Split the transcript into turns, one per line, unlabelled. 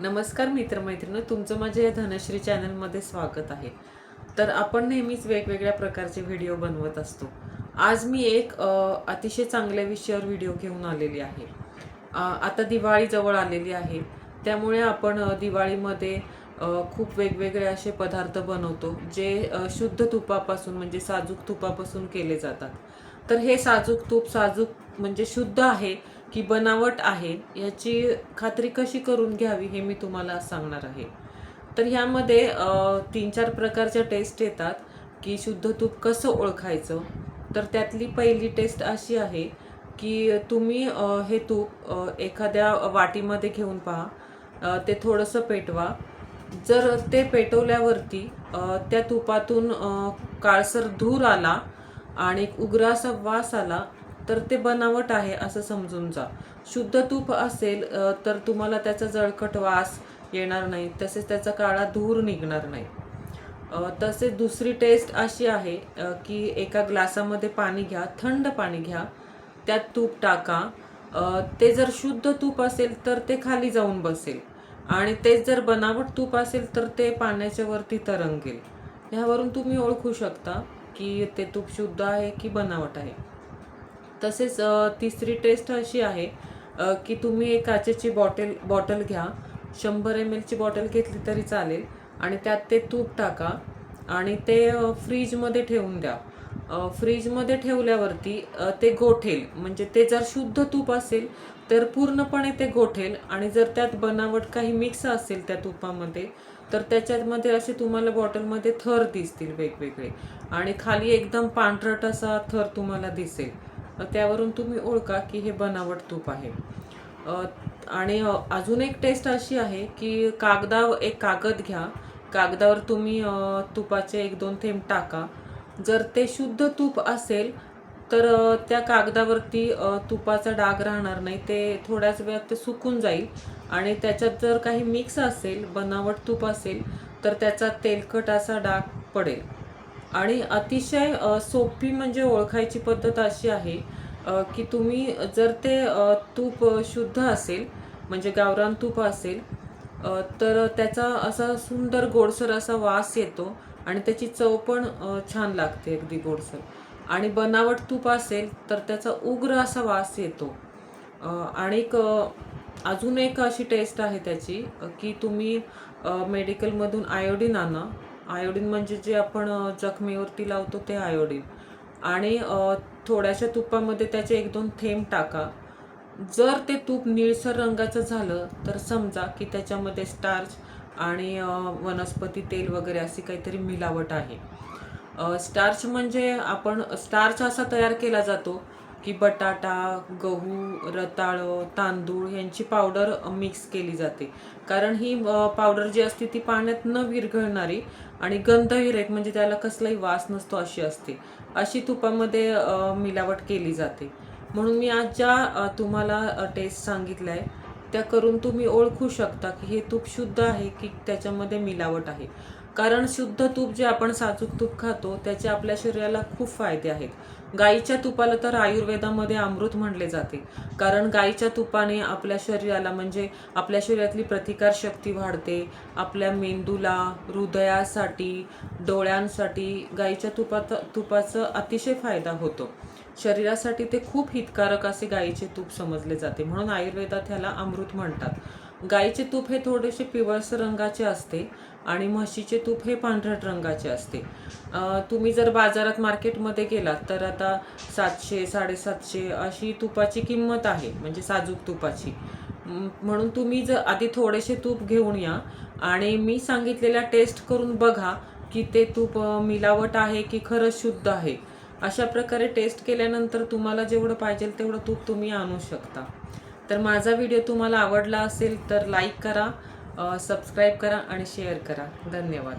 नमस्कार मित्रमैत्रिणी तुमचं माझ्या या धनश्री चॅनलमध्ये स्वागत आहे. तर आपण नेहमीच वेगवेगळ्या प्रकारचे व्हिडिओ बनवत असतो. आज मी एक अतिशय चांगल्या विषयावर व्हिडिओ घेऊन आलेली आहे. आता दिवाळी जवळ आलेली आहे. त्यामुळे आपण दिवाळीमध्ये खूप वेगवेगळे असे पदार्थ बनवतो जे शुद्ध तुपापासून म्हणजे साजूक तुपापासून केले जातात. तर हे साजूक तूप साजूक म्हणजे शुद्ध आहे की बनावट आहे याची खात्री कशी करून घ्यावी हे मी तुम्हाला सांगणार आहे. तर ह्यामध्ये तीन चार प्रकारच्या टेस्ट येतात की शुद्ध तूप कसं ओळखायचं. तर त्यातली पहिली टेस्ट अशी आहे की तुम्ही हे तूप एखाद्या वाटीमध्ये घेऊन पहा. ते थोडंसं पेटवा. जर ते पेटवल्यावरती त्या तुपातून काळसर धूर आला आणि उग्र असा वास आला तर ते बनावट आहे असं समजून जा. शुद्ध तूप असेल तर तुम्हाला त्याचा जळकट वास येणार नाही. तसेच त्याचा काळा धूर निघणार नाही. तसेच दुसरी टेस्ट अशी आहे की एका ग्लासामध्ये पाणी घ्या थंड पाणी घ्या त्यात तूप टाका. ते जर शुद्ध तूप असेल तर ते खाली जाऊन बसेल. आणि तेच जर बनावट तूप असेल तर ते पाण्याच्या वरती तरंगेल. ह्यावरून तुम्ही ओळखू शकता की ते तूप शुद्ध आहे की बनावट आहे. तसेच तिसरी टेस्ट अशी आहे की तुम्ही एक काचेची बॉटल बॉटल घ्या. शंभर एम एलची बॉटल घेतली तरी चालेल. आणि त्यात ते तूप टाका. आणि ते फ्रीजमध्ये ठेवून द्या. फ्रीजमध्ये ठेवल्यावरती ते गोठेल. म्हणजे ते जर शुद्ध तूप असेल तर पूर्णपणे ते गोठेल. आणि जर त्यात बनावट काही मिक्स असेल त्या तुपामध्ये तर त्याच्यामध्ये असे तुम्हाला बॉटलमध्ये थर दिसतील वेगवेगळे. आणि खाली एकदम पांढरट असा थर तुम्हाला दिसेल. त्यावरून तुम्ही ओळखा की हे बनावट तूप आहे. आणि अजून एक टेस्ट अशी आहे की कागदा एक कागद घ्या. कागदावर तुम्ही तुपाचे एक दोन थेंब टाका. जर ते शुद्ध तूप असेल तर त्या कागदावरती तुपाचा डाग राहणार नाही. ते थोड्याच वेळात ते सुकून जाईल. आणि त्याच्यात जर काही मिक्स असेल बनावट तूप असेल तर त्याचा तेलकट असा डाग पडेल. आणि अतिशय सोपी म्हणजे ओळखायची पद्धत अशी आहे की तुम्ही जर ते तूप शुद्ध असेल म्हणजे गावरान तूप असेल तर त्याचा असा सुंदर गोडसर असा वास येतो आणि त्याची चव पण छान लागते अगदी गोडसर. आणि बनावट तूप असेल तर त्याचा उग्र असा वास येतो. आणि एक अजून एक अशी टेस्ट आहे त्याची की तुम्ही मेडिकलमधून आयोडीन आणा आयोडीन म्हणजे जे आपण जखमेवरती लावतो ते आयोडीन. आणि थोड्याशा तुपामध्ये त्याचे एक दोन थेंब टाका. जर ते तूप निळसर रंगाचं झालं तर समजा की त्याच्यामध्ये स्टार्च आणि वनस्पती तेल वगैरे अशी काहीतरी मिलावट आहे. स्टार्च म्हणजे आपण स्टार्च असा तयार केला जातो की बटाटा गहू रताळं तांदूळ यांची पावडर मिक्स केली जाते. कारण ही पावडर जी असते ती पाण्यात न विरघळणारी आणि गंधविरहित म्हणजे त्याला कसलाही वास नसतो अशी असते. अशी तुपामध्ये मिलावट केली जाते. म्हणून मी आज ज्या तुम्हाला टेस्ट सांगितलं आहे त्या करून तुम्ही ओळखू शकता की हे तूप शुद्ध आहे की त्याच्यामध्ये मिलावट आहे. कारण शुद्ध तूप जे आपण साजूक तूप खातो त्याचे आपल्या शरीराला खूप फायदे आहेत. गाईच्या तुपाला तर आयुर्वेदामध्ये अमृत म्हणले जाते. कारण गाईच्या तुपाने आपल्या शरीराला म्हणजे आपल्या शरीरातली प्रतिकार शक्ती वाढते. आपल्या मेंदूला हृदयासाठी डोळ्यांसाठी गाईच्या तुपात तुपाचा अतिशय फायदा होतो. शरीरासाठी ते खूप हितकारक असे गाईचे तूप समजले जाते. म्हणून आयुर्वेदात ह्याला अमृत म्हणतात. गाईचे तूप हे थोडेसे पिवळसर रंगाचे असते आणि म्हशीचे तूप हे पांढरट रंगाचे असते. तुम्ही जर बाजारात मार्केटमध्ये गेलात तर आता सातशे साडेसातशे अशी तुपाची किंमत आहे म्हणजे साजूक तुपाची. म्हणून तुम्ही जर आधी थोडेसे तूप घेऊन या आणि मी सांगितलेल्या टेस्ट करून बघा की ते तूप मिलावट आहे की खरंच शुद्ध आहे. अशा प्रकारे टेस्ट केल्यानंतर तुम्हाला जेवढं पाहिजे तेवढं तूप तुम्ही आणू शकता. तर माझा व्हिडिओ तुम्हाला आवडला असेल तर लाईक करा सबस्क्राईब करा आणि शेअर करा. धन्यवाद.